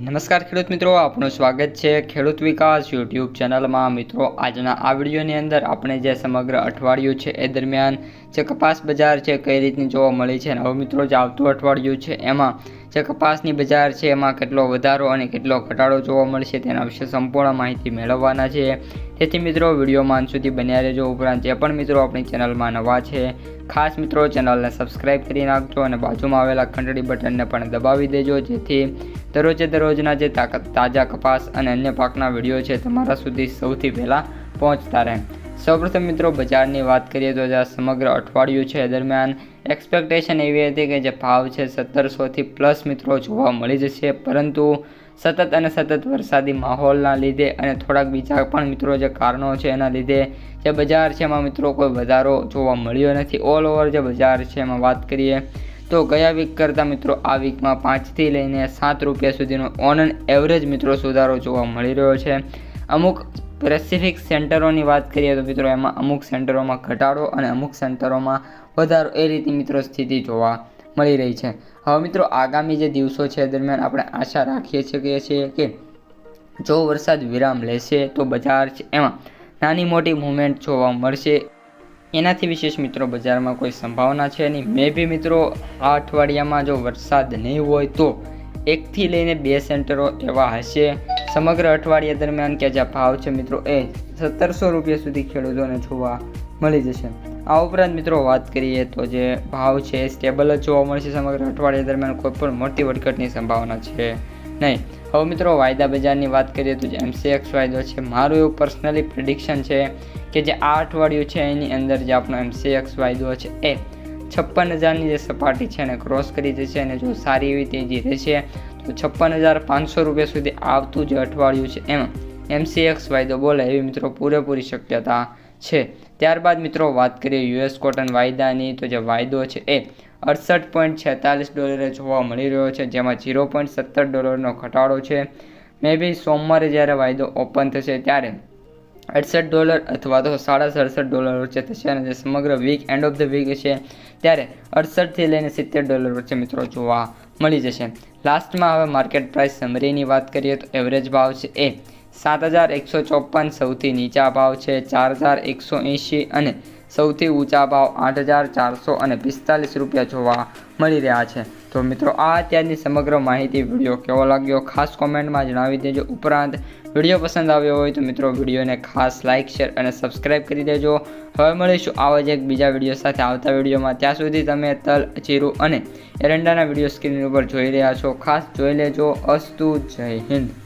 નમસ્કાર ખેડૂત મિત્રો, આપનું સ્વાગત છે ખેડૂત વિકાસ યુટ્યુબ ચેનલમાં. મિત્રો, આજના આ વિડીયોની અંદર આપણે જે સમગ્ર અઠવાડિયું છે એ દરમિયાન જે કપાસ બજાર છે કઈ રીતની જોવા મળી છે અને હવે મિત્રો જે આવતું અઠવાડિયું છે એમાં જે કપાસની બજાર છે એમાં કેટલો વધારો અને કેટલો ઘટાડો જોવા મળશે તેના વિશે સંપૂર્ણ માહિતી મેળવવાના છે. તેથી મિત્રો વિડીયોમાં સુધી બન્યા રહેજો. ઉપરાંત જે પણ મિત્રો આપણી ચેનલમાં નવા છે, ખાસ મિત્રો ચેનલને સબસ્ક્રાઈબ કરી નાખજો અને બાજુમાં આવેલા ઘંટડી બટનને પણ દબાવી દેજો. જેથી દરરોજે દરરોજના જે તાજા કપાસ અને અન્ય પાકના વીડિયો છે, તમારા સુધી સૌથી પહેલાં પહોંચતા રહે. સૌપ્રથમ મિત્રો, બજારની વાત કરીએ તો જે આ સમગ્ર અઠવાડિયું છે દરમિયાન એક્સપેક્ટેશન એવી હતી કે જે ભાવ છે સત્તરસોથી પ્લસ મિત્રો જોવા મળી જશે. પરંતુ સતત અને સતત વરસાદી માહોલના લીધે અને થોડાક બીજા પણ મિત્રો જે કારણો છે, એના લીધે જે બજાર છે, એમાં મિત્રો કોઈ વધારો જોવા મળ્યો નથી. ઓલ ઓવર જે બજાર છે, એમાં વાત કરીએ તો ગયા વીક કરતાં મિત્રો આ વીકમાં પાંચથી લઈને સાત રૂપિયા સુધીનો ઓન એન એવરેજ મિત્રો સુધારો જોવા મળી રહ્યો છે. અમુક સ્પેસિફિક સેન્ટરોની વાત કરીએ તો મિત્રો એમાં અમુક સેન્ટરોમાં ઘટાડો અને અમુક સેન્ટરોમાં વધારો એ રીતે મિત્રો સ્થિતિ જોવા મળી રહી છે. હવે મિત્રો આગામી જે દિવસો છે દરમિયાન આપણે આશા રાખીએ છીએ છીએ કે જો વરસાદ વિરામ લેશે તો બજાર છે એમાં નાની મોટી મુવમેન્ટ જોવા મળશે. એનાથી વિશેષ મિત્રો બજારમાં કોઈ સંભાવના છે નહીં. મે બી મિત્રો, આ અઠવાડિયામાં જો વરસાદ નહીં હોય તો એકથી લઈને બે સેન્ટરો એવા હશે. સમગ્ર અઠવાડિયા દરમિયાન કે જે ભાવ છે મિત્રો એ સત્તરસો રૂપિયા સુધી ખેડૂતોને જોવા મળી જશે. આ ઉપરાંત મિત્રો વાત કરીએ તો જે ભાવ છે સ્ટેબલ જ જોવા મળશે. સમગ્ર અઠવાડિયા દરમિયાન કોઈ પણ મોટી વધઘટની સંભાવના છે. નહીં. હવે મિત્રો, વાયદા બજારની વાત કરીએ તો જે એમસીએક્સ વાયદો છે, મારું એવું પર્સનલી પ્રિડિક્શન છે કે જે આ અઠવાડિયું છે, એની અંદર જે આપણો એમસીએક્સ વાયદો છે, એ છપ્પન હજારની જે સપાટી છે, એને ક્રોસ કરી જશે અને જો સારી એવી તેજી રહેશે, તો છપ્પન હજાર પાંચસો રૂપિયા સુધી આવતું જે અઠવાડિયું છે, એમાં એમસીએક્સ વાયદો બોલે એવી મિત્રો પૂરેપૂરી શક્યતા છે. ત્યારબાદ મિત્રો, વાત કરીએ યુએસ કોટન વાયદાની, તો જે વાયદો છે, એ અડસઠ પોઈન્ટ છેતાલીસ ડોલરે જોવા મળી રહ્યો છે, જેમાં ઝીરો પોઈન્ટ સત્તર ડોલરનો ઘટાડો છે. મે બી સોમવારે જ્યારે વાયદો ઓપન થશે ત્યારે અડસઠ ડોલર અથવા તો સાડા સડસઠ ડોલર વચ્ચે થશે અને જે સમગ્ર week end of the week છે ત્યારે અડસઠથી લઈને સિત્તેર ડોલર વચ્ચે મિત્રો જોવા મળી જશે. લાસ્ટમાં હવે માર્કેટ પ્રાઇસ સમરીની વાત કરીએ તો એવરેજ ભાવ છે એ સાત હજાર એકસો ચોપન સૌથી નીચા ભાવ છે ચાર હજાર એકસો એંશી અને સૌથી ઊંચા ભાવ આઠ હજાર ચારસો અને પિસ્તાલીસ રૂપિયા જોવા મળી રહ્યા છે. તો મિત્રો, આ અત્યારની સમગ્ર માહિતી વીડિયો કેવો લાગ્યો ખાસ કોમેન્ટમાં જણાવી દેજો. ઉપરાંત, વીડિયો પસંદ આવ્યો હોય તો મિત્રો, વિડીયોને ખાસ લાઇક શેર અને સબસ્ક્રાઇબ કરી દેજો. હવે મળીશું આવા જ એક બીજા વીડિયો સાથે. આવતા વિડીયોમાં ત્યાં સુધી તમે તલ જીરું અને એરંડાના વીડિયો સ્ક્રીન ઉપર જોઈ રહ્યા છો. ખાસ જોઈ લેજો. અસ્તુ, જય હિન્દ.